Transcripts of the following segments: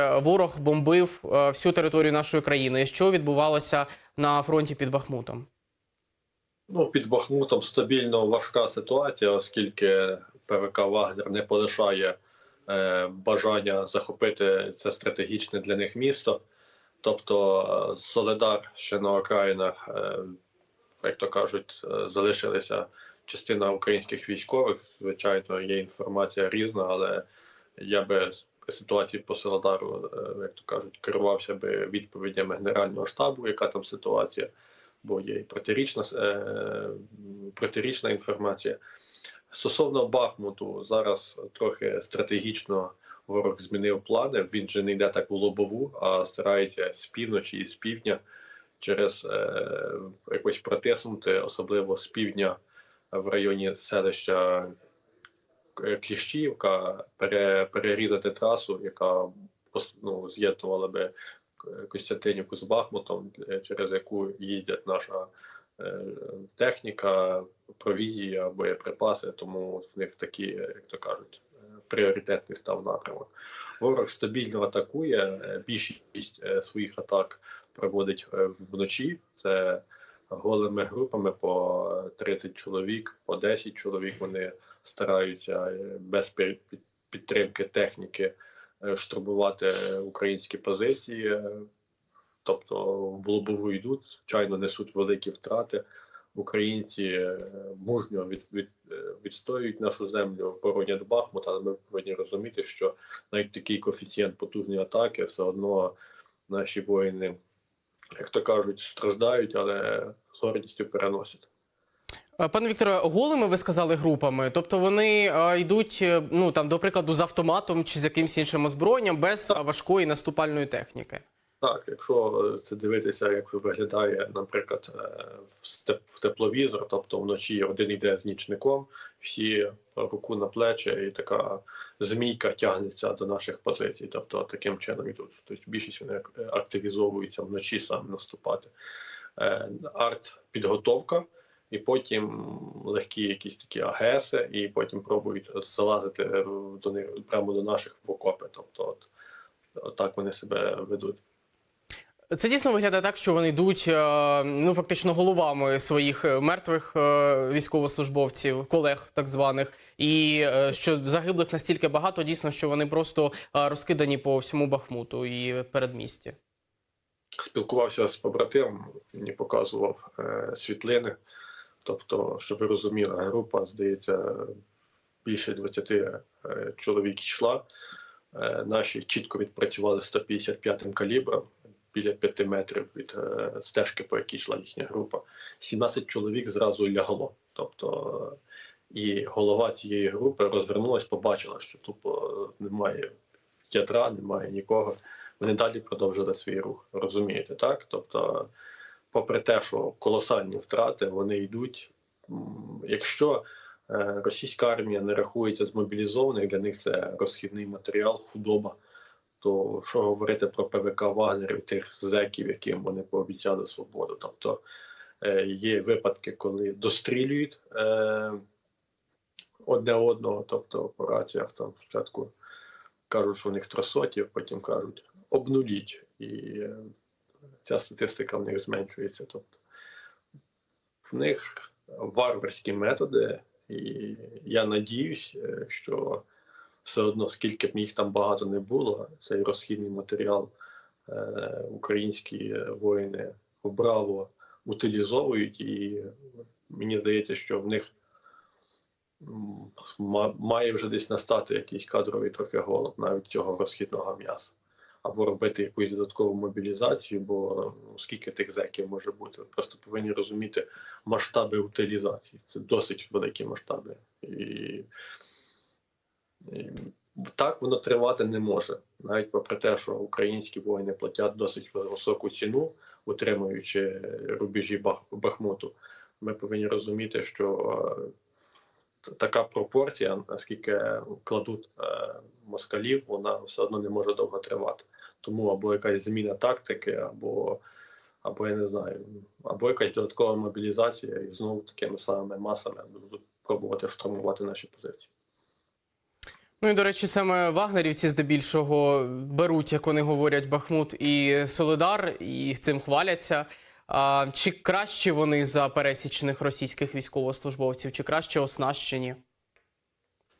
ворог бомбив е, всю територію нашої країни. Що відбувалося на фронті під Бахмутом? Ну, під Бахмутом стабільно важка ситуація, оскільки ПВК Вагнер не полишає е, бажання захопити це стратегічне для них місто. Тобто е, Соледар ще на окраїнах, е, як то кажуть, е, залишилися частина українських військових. Звичайно, є інформація різна, але я би ситуації по Соледару, е, як то кажуть, керувався би відповідями Генерального штабу, яка там ситуація бо є і протирічна, е, протирічна інформація. Стосовно Бахмуту, зараз трохи стратегічно ворог змінив плани. Він же не йде так у лобову, а старається з півночі і з півдня через е, якось протиснути, особливо з півдня в районі селища Кліщівка, пере, перерізати трасу, яка ну, з'єднувала би Костянтинівку з Бахмутом, е, через яку їздять наша е, техніка, провізія, боєприпаси, тому в них такі, е, як то кажуть, е, пріоритетний став напрямок. Ворог стабільно атакує. е, Більшість е, своїх атак проводить е, вночі. Це голими групами по 30 чоловік, по 10 чоловік. Вони стараються е, без пі- підтримки техніки е, штурмувати українські позиції, е, тобто в лобову йдуть, звичайно, несуть великі втрати. Українці мужньо від, від, відстоюють нашу землю, боронять Бахмут, але ми повинні розуміти, що навіть такий коефіцієнт потужної атаки все одно наші воїни, як то кажуть, страждають, але з гордістю переносять. Е, Пане Вікторе, голими ви сказали групами, тобто вони е, йдуть, е, ну там, до прикладу, з автоматом чи з якимось іншим озброєнням без е, важкої наступальної техніки. Так, якщо це дивитися, як виглядає, наприклад, в тепловізор, тобто вночі один йде з нічником, всі руку на плечі, і така змійка тягнеться до наших позицій. Тобто таким чином йдуть. Тобто більшість вони активізовуються вночі саме наступати. Е, Арт-підготовка, і потім легкі якісь такі АГСи, і потім пробують залазити е, до них прямо до наших в окопи. Тобто, от, от так вони себе ведуть. Це дійсно виглядає так, що вони йдуть е, ну фактично головами своїх е, мертвих е, військовослужбовців, колег так званих, і що загиблих настільки багато, дійсно, що вони просто розкидані по всьому Бахмуту і передмісті. спілкувався з побратимом, мені показував світлини. Тобто, щоб ви розуміли, група, здається, більше 20 е, чоловік йшла. Наші чітко відпрацювали 155-м калібром біля 5 метрів від е, стежки, по якій йшла їхня група. 17 чоловік зразу лягло. Тобто, е, і голова цієї групи розвернулась, побачила, що тупо немає ядра, немає нікого вони далі продовжили свій рух. Розумієте, так? Тобто, попри те, що колосальні втрати, вони йдуть. Якщо е, російська армія не рахується з мобілізованих, для них це розхідний матеріал, худоба. То що говорити про ПВК Вагнерів, тих зеків, яким вони пообіцяли свободу? Тобто е, є випадки, коли дострілюють е, одне одного, тобто по раціях там спочатку кажуть, що у них тросотів, потім кажуть обнуліть, і е, ця статистика в них зменшується. Тобто в них варварські методи, і я надіюсь, е, що все одно, скільки б їх там багато не було, цей розхідний матеріал е, українські воїни вбраво утилізовують, і мені здається, що в них має вже десь настати якийсь кадровий трохи голод навіть цього розхідного м'яса. Або робити якусь додаткову мобілізацію, бо ну, скільки тих зеків може бути. Просто повинні розуміти масштаби утилізації. Це досить великі масштаби. І так воно тривати не може. Навіть попри те, що українські воїни платять досить високу ціну, утримуючи рубежі Бахмуту. Ми повинні розуміти, що е, така пропорція, наскільки кладуть е, москалів, вона все одно не може довго тривати. Тому або якась зміна тактики, або, або я не знаю, або якась додаткова мобілізація, і знову такими самими масами пробувати штурмувати наші позиції. Ну і до речі, саме вагнерівці здебільшого беруть, як вони говорять, Бахмут і Солидар, і цим хваляться. А, чи краще вони за пересічних російських військовослужбовців, чи краще оснащені?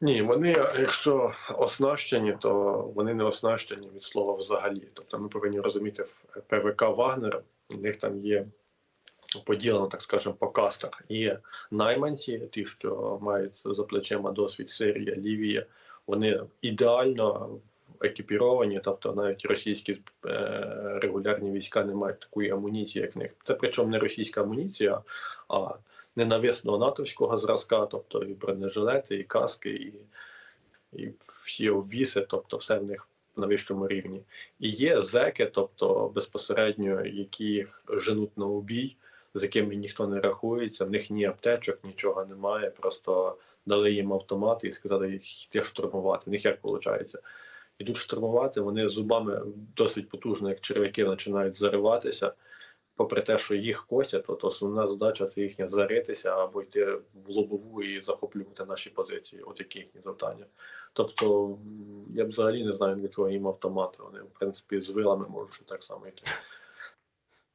Ні, вони, якщо оснащені, то вони не оснащені від слова взагалі. Тобто ми повинні розуміти в ПВК Вагнера, у них там є поділено, так скажемо, по кастах. Є найманці, ті, що мають за плечима досвід Сирія, Лівія, вони ідеально екіпіровані, тобто навіть російські е, регулярні війська не мають такої амуніції, як в них. Це причому не російська амуніція, а ненависного натовського зразка, тобто і бронежилети, і каски, і, і всі обвіси, тобто все в них на вищому рівні. І є зеки, тобто безпосередньо, які їх женуть на убій, з якими ніхто не рахується, в них ні аптечок, нічого немає, просто дали їм автомати і сказали йти штурмувати. В них як виходить? Ідуть штурмувати, вони зубами досить потужно, як черв'яки, починають зариватися попри те, що їх косять, то основна задача це їхня заритися або йти в лобову і захоплювати наші позиції. От які їхні завдання. Тобто я б взагалі не знаю для чого їм автомати. Вони в принципі з вилами можуть так само йти.